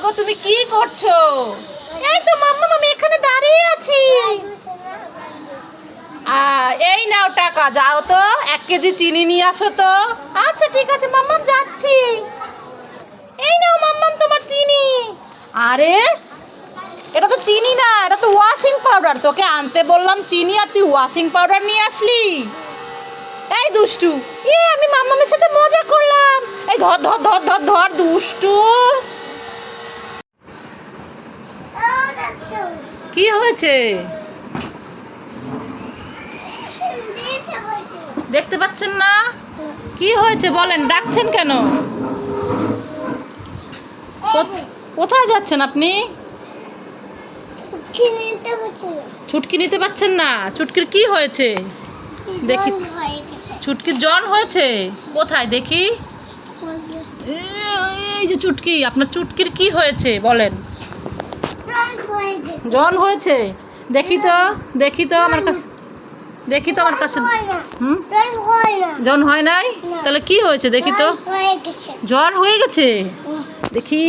সৌভাগ্য তুমি কি করছ? এই তো মাম্মা আমি এখানে দাঁড়িয়ে আছি। এই নাও টাকা যাও তো এক কেজি চিনি নিয়ে আসো তো। আচ্ছা ঠিক আছে মাম্মাম যাচ্ছি। এই নাও মাম্মাম তোমার চিনি। আরে এটা তো চিনি না এটা তো ওয়াশিং পাউডার তোকে আনতে বললাম চিনি আর তুই ওয়াশিং পাউডার নিয়ে আসলি। এই দুষ্টু। এ আমি মাম্মামের সাথে মজা করলাম। এই ধর ধর ধর ধর ধর দুষ্টু। কি হয়েছে? দেখতে পাচ্ছেন না? কি হয়েছে বলেন, ডাকছেন কেন? কোথায় যাচ্ছেন আপনি? ছুটকি নিতে পাচ্ছেন না। ছুটকির কি হয়েছে? দেখি। ছুটকির জন হয়েছে? কোথায়? দেখি। এই যে চুটকি আপনার চুটকির কি হয়েছে? বলেন। জন হয়েছে। দেখি তো দেখি তো আমার কাছে দেখি তো আমার কাছে হুম? জন হয় নাই? তাহলে কি হয়েছে? দেখি তো। জ্বর হয়ে গেছে? দেখি।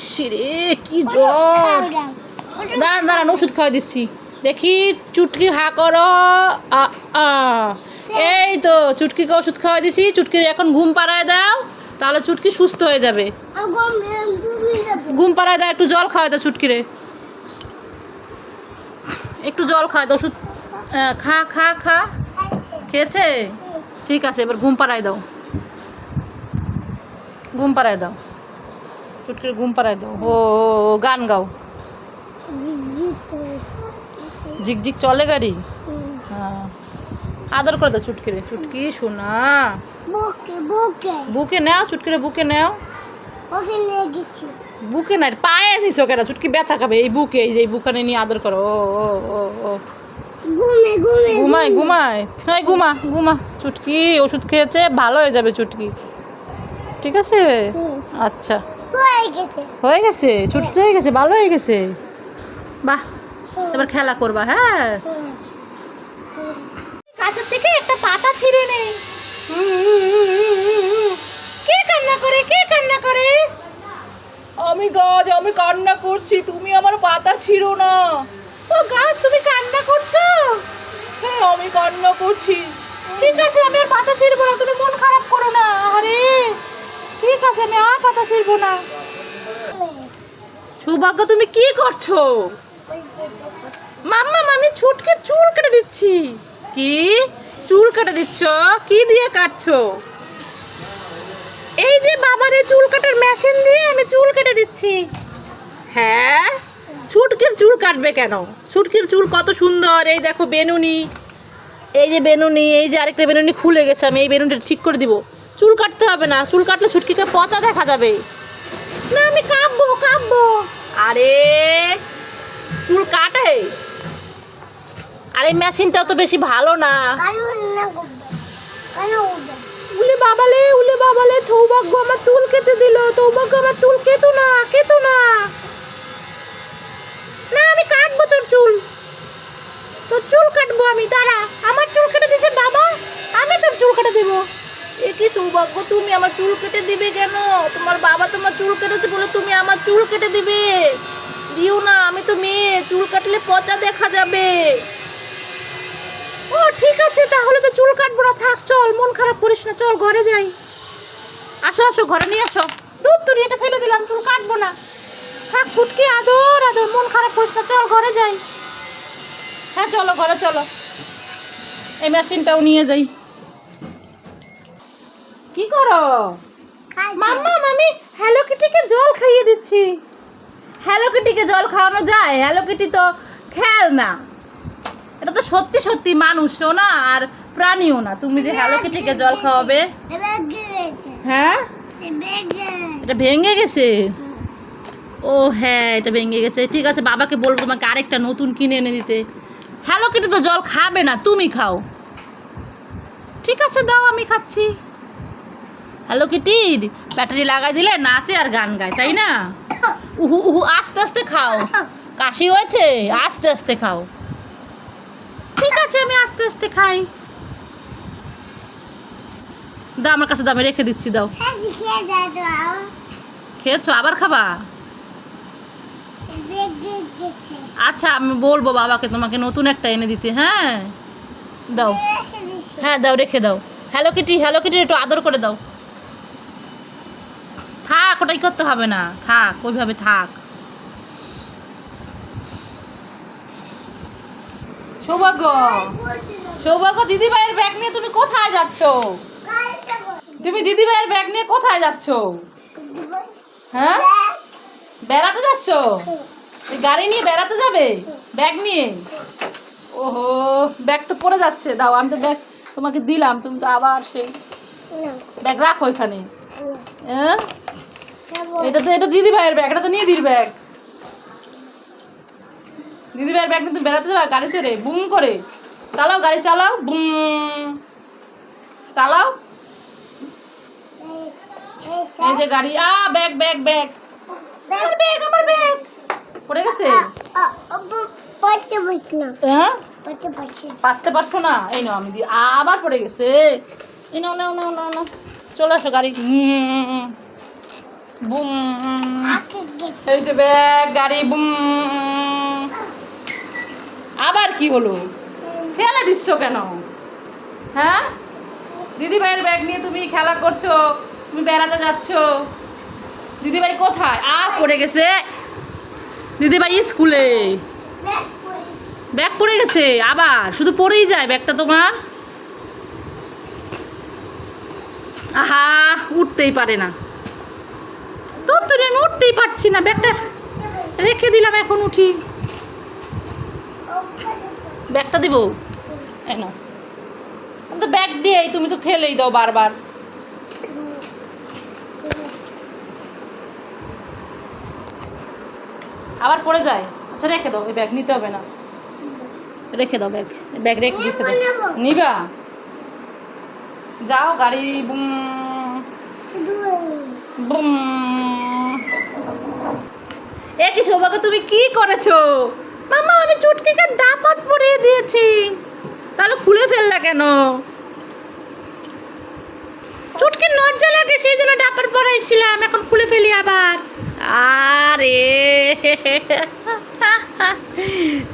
ইসরে কি জ্বর। দাঁড়ান দাঁড়ান ওষুধ খাওয়া দিচ্ছি। দেখি চুটকি হা করো। এই তো চুটকিকে ওষুধ খাওয়া দিছি। চুটকির এখন ঘুম পাড়ায় দাও। তাহলে চুটকি সুস্থ হয়ে যাবে। ঘুম পাড়ায় দাও একটু জল খাওয়া দাও চুটকিরে। একটু জল খাওয়া দাও ওষুধ খা খা খা। খেয়েছে? ঠিক আছে এবার ঘুম পাড়ায় দাও। ঘুম পাড়ায় দাও। চুটকিরে ঘুম পাড়ায় দাও ও গান গাও। ঝিকঝিক চলে গাড়ি? হ্যাঁ। আদর করে দাও চুটকিরে। চুটকি শোনা বুকে নাও চুটকিরে বুকে নাও। বুকে না পায়ে নিছো কেন? চুটকি ব্যথা খাবে এই বুকে এই যে এই বুকানে নিয়ে আদর করো ও ও ও ও। ঘুমায় ঘুমায়। হ্যাঁ ঘুমা ঘুমা। চুটকি ওষুধ খেয়েছে ভালো হয়ে যাবে চুটকি। ঠিক আছে? আচ্ছা। হয়ে গেছে। ছুটতে হয়ে গেছে ভালো হয়ে গেছে? বাহ এবার খেলা করবা হ্যাঁ? গাছের থেকে একটা পাতা ছিঁড়ে নেই করছি তুমি আমার পাতা ছিঁড়ো না। ও গাছ তুমি কান্না করছ? হ্যাঁ আমি কান্না করছি। ঠিক আছে আমি আর পাতা ছিঁড়বো না তুমি মন খারাপ করো না। আরে ঠিক আছে আমি আর পাতা ছিঁড়বো না। সৌভাগ্য তুমি কি করছ? মাম্মা আমি ছুটকে চুল কেটে দিচ্ছি। কি? চুল কেটে দিচ্ছ? কি দিয়ে কাটছো? এই যে বাবার চুল কাটার মেশিন দিয়ে আমি চুল কেটে দিচ্ছি। হ্যাঁ? ছুটকির চুল কাটবে কেন? ছুটকির চুল কত সুন্দর। এই দেখো বেনুনি। এই যে বেনুনি এই যে আরেকটা বেনুনি খুলে গেছে আমি এই বেনুনিটা ঠিক করে দিব। চুল কাটতে হবে না চুল কাটলে ছুটকিকে পচা দেখা যাবে। না আমি কাটবো কাটবো আরে চুল কাটে? আর এই মেশিনটাও তো বেশি ভালো না। উলে বাবালে উলে বাবালে সৌভাগ্য আমার চুল কেটে দিল সৌভাগ্য আমার চুল কেতো না কেতো না না আমি কাটবো তোর চুল তোর চুল কাটবো আমি দাঁড়া আমার চুল কেটে দিছে বাবা আমি তোর চুল কেটে দেবো এ কি সৌভাগ্য? তুমি আমার চুল কেটে দিবে কেন? তোমার বাবা তোমার চুল কেটেছে বলে তুমি আমার চুল কেটে দিবে। দিও না, আমি তো মেয়ে, চুল কাটলে পচা দেখা যাবে। ও, ঠিক আছে, তাহলে তো চুল কাটবো না। থাক, চল, মন খারাপ করিস না, চল, ঘরে যাই। আসো আসো, ঘরে নিয়ে আসো। দুধ তুলি এটা ফেলে দিলাম, চুল কাটবো না। থাক ছুটকি আদর আদর, মন খারাপ করিস না, চল, ঘরে যাই। হ্যাঁ চলো, ঘরে চলো। এই মেশিনটাও নিয়ে যাই। কি করো? মাম্মা মামি হ্যালো কিটিকে জল খাইয়ে দিচ্ছি। হ্যালো কিটিকে জল খাওয়ানো যায়? হ্যালো কিটি তো খেল না এটা তো সত্যি সত্যি মানুষও না আর প্রাণীও না। তুমি যে হ্যালো কিটিকে জল খাওয়াবে? হ্যাঁ? এটা ভেঙে গেছে? ও হ্যাঁ এটা ভেঙে গেছে। ঠিক আছে বাবাকে বলব তোমাকে আরেকটা নতুন কিনে এনে দিতে। হ্যালো কিটি তো জল খাবে না তুমি খাও। ঠিক আছে দাও আমি খাচ্ছি। হ্যালো কিটির ব্যাটারি লাগাই দিলে নাচে আর গান গায়, তাই না? উহু উহু, আস্তে আস্তে খাও। কাশি হয়েছে? আস্তে আস্তে খাও। ঠিক আছে, আমি আস্তে আস্তে খাই। দাও, আমার কাছে দামে রেখে দিচ্ছি, দাও। খেয়েছো? আবার খাবা? আচ্ছা আমি বলব বাবাকে তোমাকে নতুন একটা এনে দিতে হ্যাঁ? দাও। হ্যাঁ দাও, রেখে দাও। হ্যালো কিটি হ্যালো কিটি, একটু আদর করে দাও। থাক ওটাই করতে হবে না। থাক, ওইভাবে থাক। সৌভাগ্য সৌভাগ্য দিদি ভাইয়ের ব্যাগ নিয়ে তুমি কোথায় যাচ্ছ? তুমি দিদি ভাইয়ের ব্যাগ নিয়ে কোথায় যাচ্ছ? হ্যাঁ? বেড়াতে যাচ্ছ? গাড়ি নিয়ে বেড়াতে যাবে? ব্যাগ নিয়ে? ওহো, ব্যাগ তো পড়ে যাচ্ছে। দাও, আমি তো ব্যাগ তোমাকে দিলাম, তুমি তো আবার সেই ব্যাগ রাখো ওইখানে হ্যাঁ? এটা তো এটা দিদি ভাইয়ের ব্যাগ এটা তো নিয়ে দির ব্যাগ দিদি ভাইয়ের ব্যাগ কিন্তু বেড়াতে যাবে গাড়ি চড়ে বুম করে। চালাও গাড়ি চালাও বুম। চালাও। এই যে গাড়ি আ ব্যাগ ব্যাগ ব্যাগ আমার ব্যাগ আমার ব্যাগ পড়ে গেছে? পড়তে পারছি না। হ্যাঁ? পড়তে পারছি না। পারতে পারছ না? এই নাও আমি দিই আবার পড়ে গেছে। এই নাও নাও নাও নাও চলে আসো গাড়ি। উম, বুম। এই যে ব্যাগ গাড়ি বুম। আবার কি হলো? ফেলে দিচ্ছ কেন? হ্যাঁ? দিদি ভাইয়ের ব্যাগ নিয়ে তুমি খেলা করছ তুমি বেড়াতে যাচ্ছ। দিদি ভাই কোথায়? আর পড়ে গেছে। দিদি ভাই স্কুলে ব্যাগ পড়ে গেছে আবার। শুধু পড়েই যায় ব্যাগটা তোমার? আহা উঠতেই পারে না। আমি উঠতেই পারছি না, ব্যাগটা রেখে দিলাম এখন, উঠি। ব্যাগটা দিব? তো ব্যাগ দিয়েই, তুমি তো ফেলেই দাও বারবার। আবার পড়ে যায়? আচ্ছা রেখে দাও, এই ব্যাগ নিতে হবে না। রেখে দাও ব্যাগ ব্যাগ রেখে দিতে দাও নিবা? যাও, গাড়ি বুম বুম এ কি সৌভাগ্য তুমি কি করেছ? মামা আমি চুটকিকে ডাপাত পরিয়ে দিয়েছি। তাহলে খুলে ফেললা কেন? চুটকি লজ্জা লাগে, সেই জন্য ডাপার পরাইছিলাম, এখন খুলে ফেলি আবার। আরে,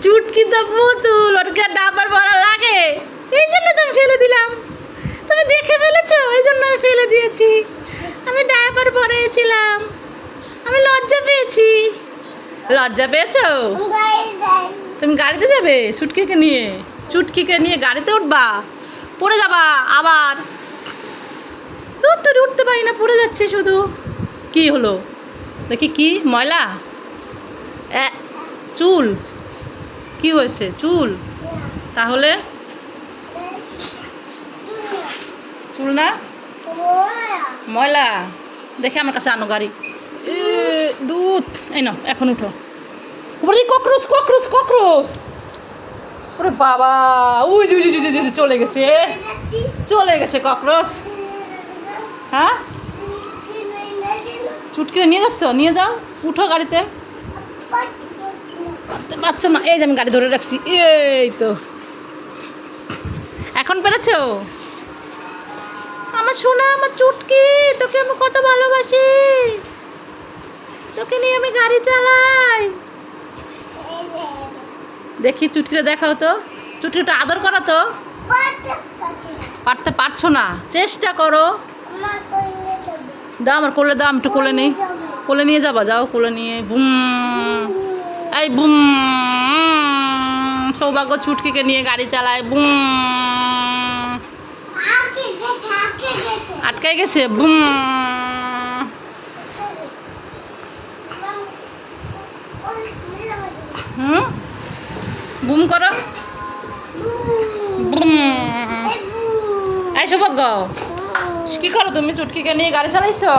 চুটকি তো পুতুল, ওটাকে ডাপার পরা লাগে। এই জন্য তো ফেলে দিলাম। তুমি দেখে ফেলেছো, এই জন্য আমি ফেলে দিয়েছি। আমি ডায়াপার পরেছিলাম আমি লজ্জা পেয়েছি। লজ্জা পেয়েছ? তুমি গাড়িতে যাবে চুটকিকে নিয়ে? চুটকিকে নিয়ে গাড়িতে উঠবা? পড়ে যাবা আবার? দূর তোর উঠতে পারি না, পড়ে যাচ্ছে শুধু। কি হলো? দেখি কি? ময়লা? চুল? কি হয়েছে? চুল? তাহলে? চুল না? ময়লা? দেখে আমার কাছে আনো গাড়ি। দুধ। এই নাও, এখন উঠো। ওরে ককরোচ ককরোচ ককরোচ। ওরে বাবা, উই, জু জু জু জু চলে গেছে। চলে গেছে ককরোচ। হ্যাঁ? চুটকিরে নিয়ে যাচ্ছ? নিয়ে যাও, উঠো গাড়িতে। পারছ না। এই যে আমি গাড়ি ধরে রাখছি। এই তো। এখন পেরেছ? আমার সোনা, আমার চুটকি, তোকে আমি কত ভালোবাসি। তোকে নিয়ে আমি গাড়ি চালাই। দেখি চুটকিটা দেখাও তো। চুটকিটা আদর করো তো। পারতে পারছ না। চেষ্টা করো। দাও আমার কোলে দাও আমি একটু কোলে নেই। কোলে নিয়ে যাবা যাও কোলে নিয়ে। বুম। এই বুম। সৌভাগ্য চুটকিকে নিয়ে গাড়ি চালায়। বুম। আটকাই গেছে। বুম। হুম? বুম করো। বুম। এই সৌভাগ্য। কি করো তুমি? চুটকিকে নিয়ে গাড়ি চালাইছো?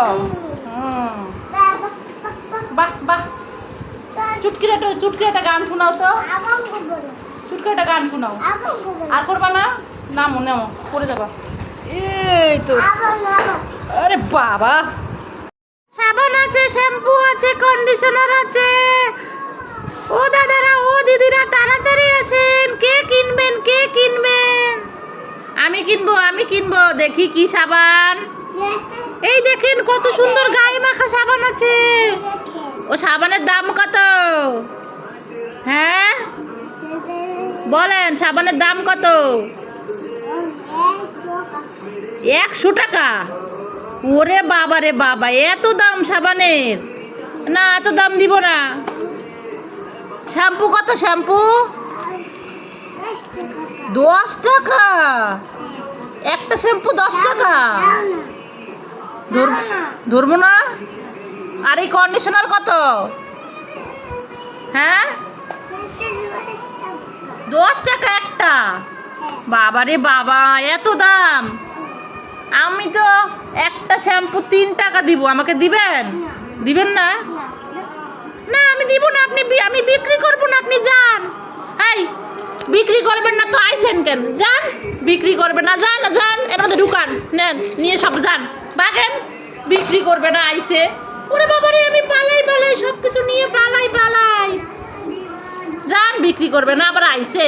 একটা গান তো। একটা গান আর করবা না? না পড়ে যাবা। আরে বাবা। সাবান আছে, শ্যাম্পু আছে, কন্ডিশনার আছে। ও দাদারা, ও দিদিরা, তাড়াতাড়ি আসেন। কে কিনবেন কে কিনবেন? আমি কিনবো আমি কিনবো। দেখি কি সাবান। এই দেখেন কত সুন্দর গায়ে মাখা সাবান আছে। ও সাবানের দাম কত? হ্যাঁ? বলেন, সাবানের দাম কত? একশো টাকা। ওরে বাবা রে বাবা, এত দাম সাবানের। না, এত দাম দিব না। শ্যাম্পু কত শ্যাম্পু? দশ টাকা। একটা শ্যাম্পু দশ টাকা। ধর- ধরবো না? আর এই কন্ডিশনার কত? হ্যাঁ? দশ টাকা একটা। বাবা রে বাবা, এত দাম। আমি তো একটা শ্যাম্পু তিন টাকা দিব। আমাকে দিবেন? দিবেন না? দিব না আপনি আমি বিক্রি করব না, আপনি যান। এই, বিক্রি করবেন না তো আইসেন কেন? যান, বিক্রি করবেন না, যান যান, এর মধ্যে ঢুকান, নেন, নিয়ে সব যান। বাগেন, বিক্রি করবে না আইসে ওরে বাবা রে আমি পালাই পালাই সব কিছু নিয়ে পালাই পালাই। যান, বিক্রি করবে না, আবার আইসে